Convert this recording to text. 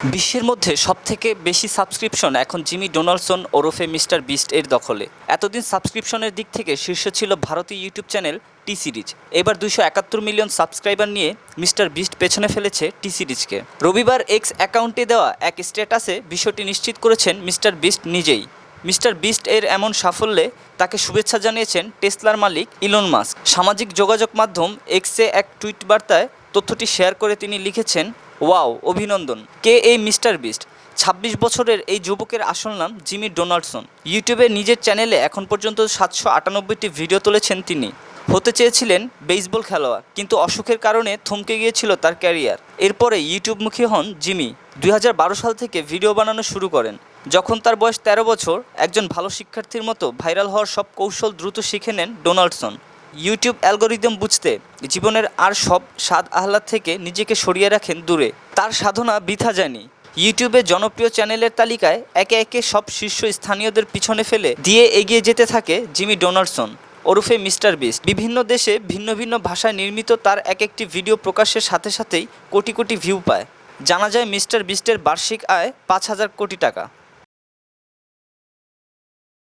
বিশ্বের মধ্যে সবথেকে বেশি সাবস্ক্রিপশন এখন জিমি ডোনাল্ডসন ওরফে মিস্টার বিস্ট এর দখলে। এতদিন সাবস্ক্রিপশনের দিক থেকে শীর্ষ ছিল ভারতীয় ইউটিউব চ্যানেল টি সিরিজ। এবার দুশো একাত্তর মিলিয়ন সাবস্ক্রাইবার নিয়ে মিস্টার বিস্ট পেছনে ফেলেছে টি সিরিজকে। রবিবার এক্স অ্যাকাউন্টে দেওয়া এক স্ট্যাটাসে বিষয়টি নিশ্চিত করেছেন মিস্টার বিস্ট নিজেই। মিস্টার বিস্ট এর এমন সাফল্যে তাকে শুভেচ্ছা জানিয়েছেন টেসলার মালিক ইলন মাস্ক। সামাজিক যোগাযোগ মাধ্যম এক্সে এক টুইট বার্তায় তথ্যটি শেয়ার করে তিনি লিখেছেন ওয়াও, অভিনন্দন। কে এই মিস্টার বিস্ট? ছাব্বিশ বছরের এই যুবকের আসল নাম জিমি ডোনাল্ডসন। ইউটিউবে নিজের চ্যানেলে এখন পর্যন্ত সাতশো আটানব্বইটি ভিডিও তুলেছেন তিনি। হতে চেয়েছিলেন বেসবল খেলোয়াড়, কিন্তু অসুখের কারণে থমকে গিয়েছিল তার ক্যারিয়ার। এরপরে ইউটিউবমুখী হন জিমি। দুই হাজার বারো সাল থেকে ভিডিও বানানো শুরু করেন। যখন তার বয়স ১৩ বছর, একজন ভালো শিক্ষার্থীর মতো ভাইরাল হওয়ার সব কৌশল দ্রুত শিখে নেন ডোনাল্ডসন। ইউটিউব অ্যালগোরিদম বুঝতে জীবনের আর সব স্বাদ আহ্লাদ থেকে নিজেকে সরিয়ে রাখেন দূরে। তার সাধনা বৃথা যায়নি। ইউটিউবে জনপ্রিয় চ্যানেলের তালিকায় একে একে সব শীর্ষ স্থানীয়দের পিছনে ফেলে দিয়ে এগিয়ে যেতে থাকে জিমি ডোনাল্ডসন ওরফে মিস্টার বিস্ট। বিভিন্ন দেশে ভিন্ন ভিন্ন ভাষায় নির্মিত তার এক একটি ভিডিও প্রকাশের সাথে সাথেই কোটি কোটি ভিউ পায়। জানা যায় মিস্টার বিস্টের বার্ষিক আয় পাঁচ হাজার কোটি টাকা।